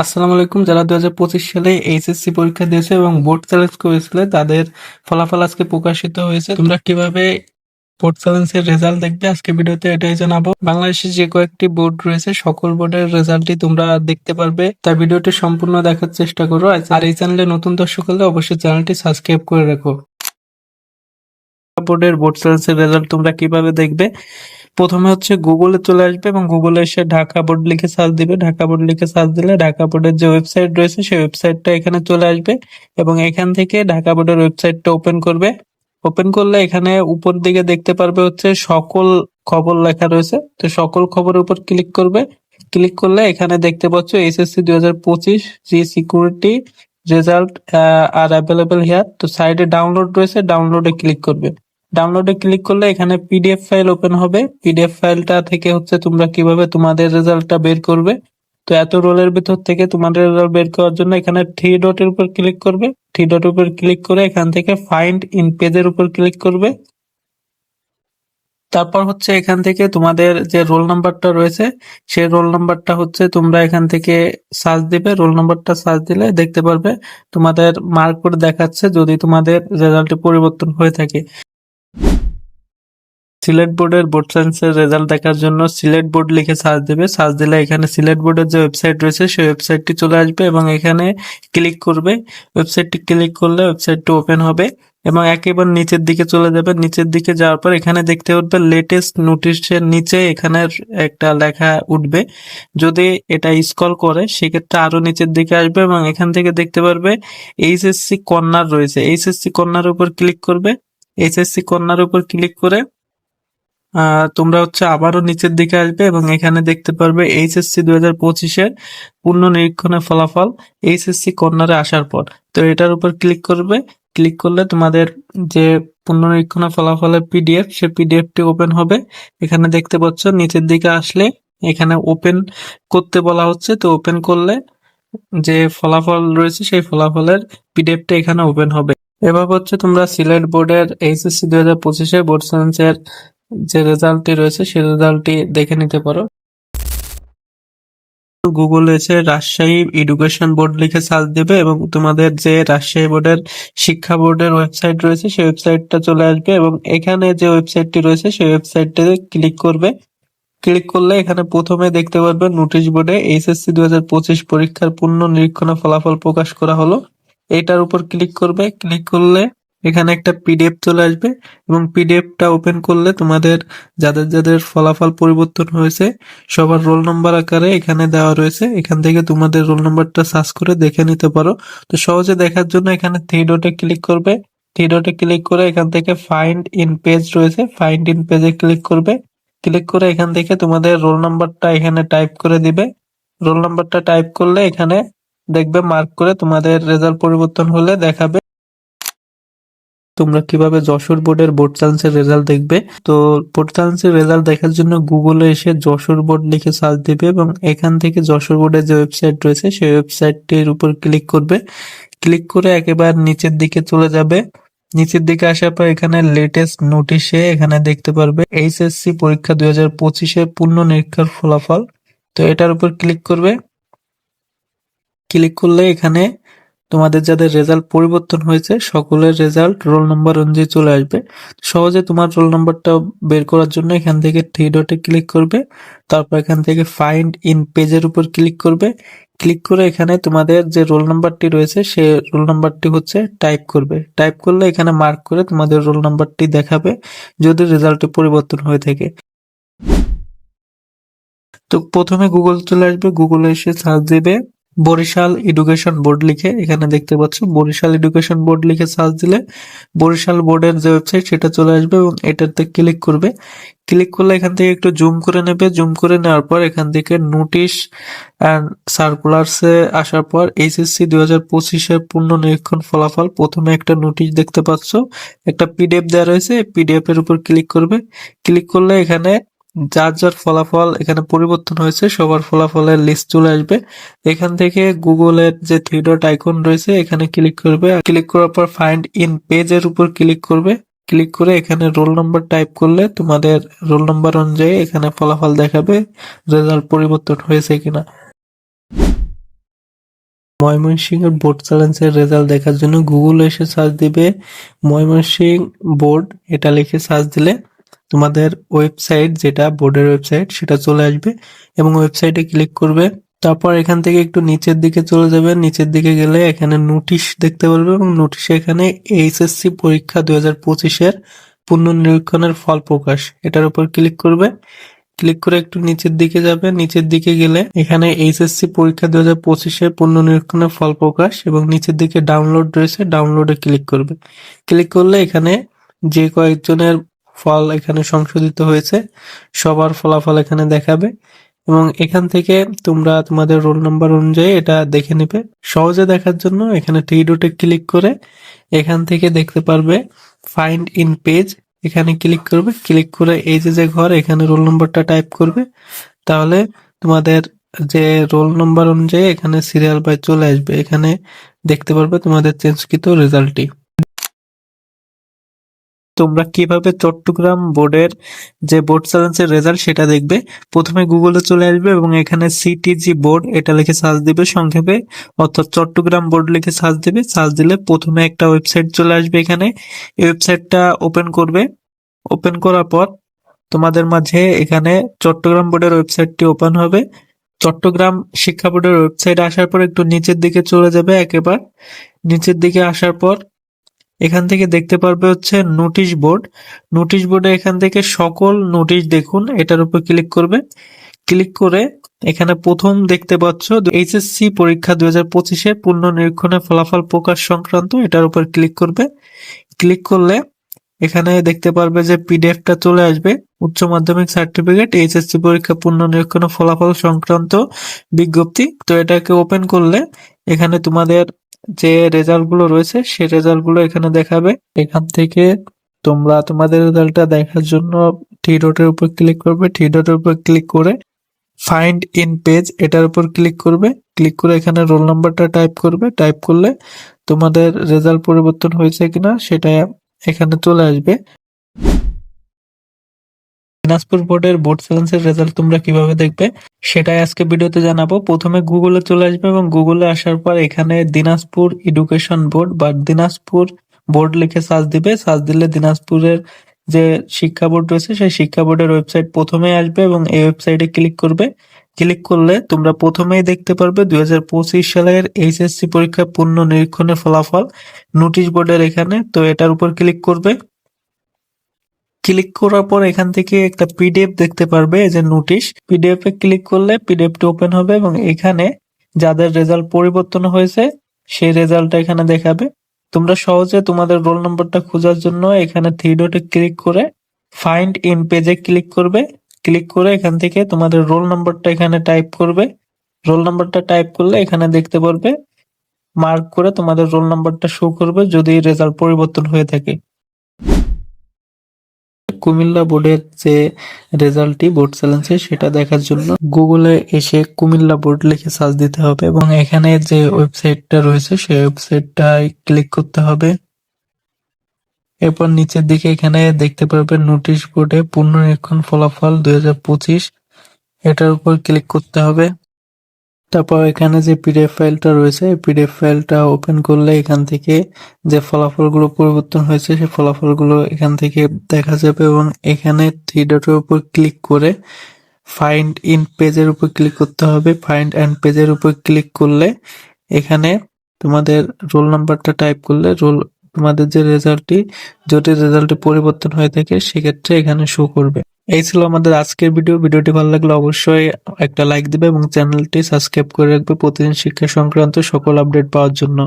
আসসালামু আলাইকুম। যারা দু হাজার পঁচিশ সালে এইচএসসি পরীক্ষা দিয়েছে এবং বোর্ড চ্যালেঞ্জ করেছিল, তাদের ফলাফল আজকে প্রকাশিত হয়েছে। তোমরা কীভাবে বোর্ড চ্যালেঞ্জের রেজাল্ট দেখবে আজকে ভিডিওতে এটাই জানাব। বাংলাদেশে যে কয়েকটি বোর্ড রয়েছে, সকল বোর্ডের রেজাল্টই তোমরা দেখতে পারবে। তাই ভিডিওটি সম্পূর্ণ দেখার চেষ্টা করো। আর এই চ্যানেলে নতুন দর্শক হলে অবশ্যই চ্যানেলটি সাবস্ক্রাইব করে রাখো। বোর্ডের বোর্ড চ্যালেঞ্জের রেজাল্ট তোমরা কীভাবে দেখবে? প্রথমে হচ্ছে গুগলে চলে আসবে এবং গুগলে এসে ঢাকা বোর্ড লিখে সার্চ দিবে। ঢাকা বোর্ড লিখে সার্চ দিলে ঢাকা বোর্ডের যে ওয়েবসাইট রয়েছে, সেই ওয়েবসাইটটা এখানে চলে আসবে এবং এখান থেকে ঢাকা বোর্ডের ওয়েবসাইটটা ওপেন করবে। ওপেন করলে এখানে উপর দিকে দেখতে পারবে হচ্ছে সকল খবর লেখা রয়েছে। তো সকল খবরের উপর ক্লিক করবে। ক্লিক করলে এখানে দেখতে পাচ্ছ এসএসসি দুই হাজার পঁচিশ জি সিকিউরিটি রেজাল্ট আর অ্যাভেলেবেল হেয়ার তো সাইডে ডাউনলোড রয়েছে ডাউনলোডে ক্লিক করবে। ডাউনলোডে ক্লিক করলে এখানে পিডিএফ ফাইল ওপেন হবে। পিডিএফ ফাইলটা থেকে হচ্ছে তোমরা কীভাবে তোমাদের রেজাল্টটা বের করবে। তো এত রোলের ভিতর থেকে তোমাদের রেজাল্ট বের করার জন্য এখানে থ্রি ডটের উপর ক্লিক করবে। থ্রি ডটের উপর ক্লিক করে এখান থেকে ফাইন্ড ইন পেজের উপর ক্লিক করবে। তারপর হচ্ছে এখান থেকে তোমাদের যে রোল নাম্বারটা রয়েছে, সেই রোল নাম্বারটা হচ্ছে তোমরা এখান থেকে সার্চ দিবে। রোল নাম্বারটা সার্চ দিলে দেখতে পারবে তোমাদের মার্ক করে দেখাচ্ছে যদি তোমাদের রেজাল্টে পরিবর্তন হয়ে থাকে। সিলেট বোর্ডের বোর্ড সায়েন্সের রেজাল্ট দেখার জন্য সিলেট বোর্ড লিখে সার্চ দেবে। সার্চ দিলে এখানে সিলেট বোর্ডের যে ওয়েবসাইট রয়েছে, সেই ওয়েবসাইটটি চলে আসবে এবং এখানে ক্লিক করবে। ওয়েবসাইটটি ক্লিক করলে ওয়েবসাইটটি ওপেন হবে এবং একেবারে নিচের দিকে চলে যাবে। নিচের দিকে যাওয়ার পর এখানে দেখতে পারবে লেটেস্ট নোটিশের নিচে এখানে একটা লেখা উঠবে। যদি এটা স্কল করে, সেক্ষেত্রে আরও নিচের দিকে আসবে এবং এখান থেকে দেখতে পারবে এইচএসসি কর্নার রয়েছে। এইচএসসি কর্নার উপর ক্লিক করবে। এইচএসসি কর্নার উপর ক্লিক করে তোমরা হচ্ছে আবারও নিচের দিকে আসবে এবং এখানে দেখতে পারবে এইচএসসি দুই হাজার পঁচিশের পূর্ণ নিরীক্ষণের ফলাফল এইচএসসি কর্নারে আসার পর। তো এটার উপর ক্লিক করবে ক্লিক করলে তোমাদের যে পুনরীক্ষণের ফলাফলের পিডিএফ সে পিডিএফটি ওপেন হবে। এখানে দেখতে পাচ্ছ, নিচের দিকে আসলে এখানে ওপেন করতে বলা হচ্ছে। তো ওপেন করলে যে ফলাফল রয়েছে, সেই ফলাফলের পিডিএফটা এখানে ওপেন হবে। এভাবে হচ্ছে তোমরা সিলেট বোর্ডের এইচএসসি দুই হাজার পঁচিশে বোর্ড সায়েন্সের যে রেজাল্টটি রয়েছে, সেই রেজাল্টটি দেখে নিতে পারো। গুগল এসে রাজশাহী এডুকেশন বোর্ড লিখে সার্চ দেবে এবং তোমাদের যে রাজশাহী বোর্ডের শিক্ষা বোর্ডের ওয়েবসাইট রয়েছে, সেই ওয়েবসাইটটা চলে আসবে এবং এখানে যে ওয়েবসাইটটি রয়েছে, সেই ওয়েবসাইটটাতে ক্লিক করবে। ক্লিক করলে এখানে প্রথমে দেখতে পারবে নোটিশ বোর্ডে এইচএসসি দুই হাজার পঁচিশ পরীক্ষার পূর্ণ নিরীক্ষণের ফলাফল প্রকাশ করা হলো। এটার উপর ক্লিক করবে। ক্লিক করলে এখানে একটা পিডিএফ চলে আসবে এবং পিডিএফটা ওপেন করলে তোমাদের যাদের যাদের ফলাফল পরিবর্তন হয়েছে, সবার রোল নাম্বার আকারে এখানে দেওয়া রয়েছে। এখান থেকে তোমাদের রোল নাম্বারটা সার্চ করে দেখে নিতে পারো। তো সহজে দেখার জন্য এখানে থ্রি ডটে ক্লিক করবে। থ্রি ডটে ক্লিক করে এখান থেকে ফাইন্ড ইন পেজ রয়েছে। ফাইন্ড ইন পেজে ক্লিক করবে। ক্লিক করে এখান থেকে তোমাদের রোল নাম্বারটা এখানে টাইপ করে দিবে। রোল নাম্বারটা টাইপ করলে এখানে দেখবে মার্ক করে তোমাদের রেজাল্ট পরিবর্তন হলে দেখাবে তোমরা কীভাবে যশোর বোর্ডের বোর্ড সায়েন্সের রেজাল্ট দেখবে। তো বোর্ড সায়েন্সের রেজাল্ট দেখার জন্য গুগলে এসে যশোর বোর্ড লিখে সার্চ দিবে এবং এখান থেকে যশোর বোর্ডের যে ওয়েবসাইট রয়েছে, সেই ওয়েবসাইটটির উপর ক্লিক করবে। ক্লিক করে একেবারে নিচের দিকে চলে যাবে। নিচের দিকে আসার পর এখানে লেটেস্ট নোটিশে এখানে দেখতে পারবে এইচএসসি পরীক্ষা দুই হাজার পঁচিশে পূর্ণ নিরীক্ষার ফলাফল। তো এটার উপর ক্লিক করবে। ক্লিক করলে এখানে তোমাদের যাদের রেজাল্ট পরিবর্তন হয়েছে, সকলের রেজাল্ট রোল নাম্বার অনুযায়ী চলে আসবে। সহজে তোমার রোল নাম্বারটা বের করার জন্য এখান থেকে থ্রি ডটে ক্লিক করবে। তারপর এখান থেকে ফাইন্ড ইন পেজের উপর ক্লিক করবে। ক্লিক করে এখানে তোমাদের যে রোল নাম্বারটি রয়েছে, সে রোল নাম্বারটি হচ্ছে টাইপ করবে। টাইপ করলে এখানে মার্ক করে তোমাদের রোল নাম্বারটি দেখাবে, যদি রেজাল্টে পরিবর্তন হয়ে থাকে। তো প্রথমে গুগল চলে আসবে। গুগলে এসে সার্চ দেবে। বরিশাল এডুকেশন বোর্ড লিখে, এখানে দেখতে পাচ্ছ, বরিশাল এডুকেশন বোর্ড লিখে সার্চ দিলে বরিশাল বোর্ডের যে ওয়েবসাইট সেটা চলে আসবে এবং এটাতে ক্লিক করবে। ক্লিক করলে এখান থেকে একটু জুম করে নেবে। জুম করে নেওয়ার পর এখান থেকে নোটিশ অ্যান্ড সার্কুলারসে আসার পর এইচএসসি দুই হাজার পঁচিশের পূর্ণ নিরীক্ষণ ফলাফল প্রথমে একটা নোটিশ দেখতে পাচ্ছ। একটা পিডিএফ দেওয়া রয়েছে পিডিএফ এর উপর ক্লিক করবে। ক্লিক করলে এখানে যার যার ফলাফল এখানে পরিবর্তন হয়েছে, সবার ফলাফলের লিস্ট চলে আসবে। এখান থেকে গুগলের যে থ্রি ডট আইকন রয়েছে, এখানে ক্লিক করবে। ক্লিক করার পর ফাইন্ড ইন পেজের উপর ক্লিক করবে। ক্লিক করে এখানে রোল নাম্বার টাইপ করলে তোমাদের রোল নাম্বার অনুযায়ী এখানে ফলাফল দেখাবে রেজাল্ট পরিবর্তন হয়েছে কিনা। ময়মনসিংহের বোর্ড চ্যালেঞ্জের রেজাল্ট দেখার জন্য গুগল এসে সার্চ দিবে ময়মনসিংহ বোর্ড এটা লিখে সার্চ দিলে তোমাদের ওয়েবসাইট, যেটা বোর্ডের ওয়েবসাইট, সেটা চলে আসবে এবং ওয়েবসাইটে ক্লিক করবে। তারপর এখান থেকে একটু নিচের দিকে চলে যাবে। নিচের দিকে গেলে এখানে নোটিশ দেখতে পারবে এবং নোটিশে এখানে এইচএসসি পরীক্ষা দুই হাজার পঁচিশের পুনর্নিরীক্ষণের ফল প্রকাশ। এটার উপর ক্লিক করবে। ক্লিক করে একটু নিচের দিকে যাবে। নিচের দিকে গেলে এখানে এইচএসসি পরীক্ষা দুই হাজার পঁচিশের পুনর্নিরীক্ষণের ফল প্রকাশ এবং নিচের দিকে ডাউনলোড রয়েছে। ডাউনলোডে ক্লিক করবে। ক্লিক করলে এখানে যে কয়েকজনের ফল এখানে সংশোধিত হয়েছে। সবার ফলাফল এখানে দেখাবে এবং এখান থেকে তোমরা তোমাদের রোল নাম্বার অনুযায়ী এটা দেখে নেবে। সহজে দেখার জন্য এখানে থ্রি ডটে ক্লিক করে এখান থেকে দেখতে পারবে ফাইন্ড ইন পেজ এখানে ক্লিক করবে, ক্লিক করে এই যে যে ঘর, এখানে রোল নম্বরটা টাইপ করবে। তাহলে তোমাদের যে রোল নম্বর অনুযায়ী এখানে সিরিয়াল বাই চলে আসবে। এখানে দেখতে পারবে তোমাদের চেঞ্জকৃত রেজাল্টটি তোমরা কীভাবে চট্টগ্রাম বোর্ডের যে বোর্ড চ্যালেঞ্জের রেজাল্ট সেটা দেখবে? প্রথমে গুগলে চলে আসবে এবং এখানে সিটিজি বোর্ড এটা লিখে সার্চ দিবে সংক্ষেপে। অর্থাৎ চট্টগ্রাম বোর্ড লিখে সার্চ দিবে। সার্চ দিলে প্রথমে একটা ওয়েবসাইট চলে আসবে এখানে। এই ওয়েবসাইটটা ওপেন করবে। ওপেন করার পর তোমাদের মাঝে এখানে চট্টগ্রাম বোর্ডের ওয়েবসাইটটি ওপেন হবে। চট্টগ্রাম শিক্ষা বোর্ডের ওয়েবসাইট আসার পর একটু নিচের দিকে চলে যাবে একেবারে। নিচের দিকে আসার পর এখান থেকে দেখতে পারবে হচ্ছে নোটিশ বোর্ড নোটিশ বোর্ডে এখান থেকে সকল নোটিশ দেখুন, এটার উপর ক্লিক করবে। ক্লিক করে এখানে প্রথম দেখতে পাচ্ছ এইচএসসি পরীক্ষা দুই হাজার পঁচিশে পূর্ণ পুনর্নিরীক্ষণের ফলাফল প্রকাশ সংক্রান্ত, এটার উপর ক্লিক করবে। ক্লিক করলে এখানে দেখতে পারবে যে পিডিএফটা চলে আসবে। উচ্চ মাধ্যমিক সার্টিফিকেট এইচএসসি পরীক্ষা পূর্ণ ও ফলাফল সংক্রান্ত বিজ্ঞপ্তি। তো এটাকে ওপেন করলে এখানে তোমাদের যে রেজাল্টগুলো রয়েছে সে রেজাল্টগুলো এখানে দেখাবে। এখান থেকে তোমরা, তোমাদের রেজাল্টটা দেখার জন্য থ্রি ডটের উপর ক্লিক করবে। থ্রি ডটের উপর ক্লিক করে ফাইন্ড ইন পেজ এটার উপর ক্লিক করবে। ক্লিক করে এখানে রোল নাম্বারটা টাইপ করবে। টাইপ করলে তোমাদের রেজাল্ট পরিবর্তন হয়েছে কিনা, সেটা এখানে চলে আসবে। দিনাজপুর বোর্ডের বোর্ড চ্যালেঞ্জের রেজাল্ট তোমরা কীভাবে দেখবে, সেটাই আজকে ভিডিওতে জানাব। প্রথমে গুগলে চলে আসবে এবং গুগলে আসার পর এখানে দিনাজপুর এডুকেশন বোর্ড বা দিনাজপুর বোর্ড লিখে সার্চ দিবে। সার্চ দিলে দিনাজপুরের যে শিক্ষা বোর্ড রয়েছে, সেই শিক্ষা বোর্ডের ওয়েবসাইট প্রথমে আসবে এবং এই ওয়েবসাইটে ক্লিক করবে। ক্লিক করলে তোমরা প্রথমেই দেখতে পারবে দুই হাজার পঁচিশ সালের এইচএসসি পরীক্ষা পূর্ণ নিরীক্ষণের ফলাফল। নোটিশ বোর্ডের এখানে, তো এটার উপর ক্লিক করবে। ক্লিক করার পর এখান থেকে একটা পিডিএফ দেখতে পারবে যে নোটিশ পিডিএফ এ ক্লিক করলে পিডিএফটি ওপেন হবে এবং এখানে যাদের রেজাল্ট পরিবর্তন হয়েছে, সেই রেজাল্টটা এখানে দেখাবে। তোমরা সহজে তোমাদের রোল নম্বরটা খোঁজার জন্য এখানে থ্রি ডটে ক্লিক করে ফাইন্ড ইন পেজে ক্লিক করবে। ক্লিক করে এখান থেকে তোমাদের রোল নম্বরটা এখানে টাইপ করবে। রোল নম্বরটা টাইপ করলে এখানে দেখতে পারবে মার্ক করে তোমাদের রোল নম্বরটা শো করবে যদি রেজাল্ট পরিবর্তন হয়ে থাকে। কুমিল্লা বোর্ডের যে রেজাল্টটি, বোর্ড চ্যালেঞ্জে সেটা দেখার জন্য গুগলে এসে কুমিল্লা বোর্ড লিখে সার্চ দিতে হবে এবং এখানে যে ওয়েবসাইটটা রয়েছে, সেই ওয়েবসাইটটায় ক্লিক করতে হবে। এরপর নিচের দিকে এখানে দেখতে পারবেন নোটিশ বোর্ডে পুনর্নিরীক্ষণ ফলাফল দুই হাজার পঁচিশ। এটার উপর ক্লিক করতে হবে। তারপর এখানে যে পিডিএফ ফাইলটা রয়েছে পিডিএফ ফাইলটা ওপেন করলে এখান থেকে যে ফলাফলগুলো পরিবর্তন হয়েছে, সেই ফলাফলগুলো এখান থেকে দেখা যাবে এবং এখানে থ্রি ডটের উপর ক্লিক করে ফাইন্ড ইন পেজের উপর ক্লিক করতে হবে। ফাইন্ড অ্যান্ড পেজের উপর ক্লিক করলে এখানে তোমাদের রোল নাম্বারটা টাইপ করলে রোল তোমাদের যে রেজাল্টটি, জটিল রেজাল্টে পরিবর্তন হয়ে থাকে, সেক্ষেত্রে এখানে শো করবে। এই ছিল আমাদের আজকের ভিডিও ভিডিওটি ভালো লাগলে অবশ্যই একটা লাইক দেবে এবং চ্যানেলটি সাবস্ক্রাইব করে রাখবে প্রতিদিন শিক্ষা সংক্রান্ত সকল আপডেট পাওয়ার জন্য।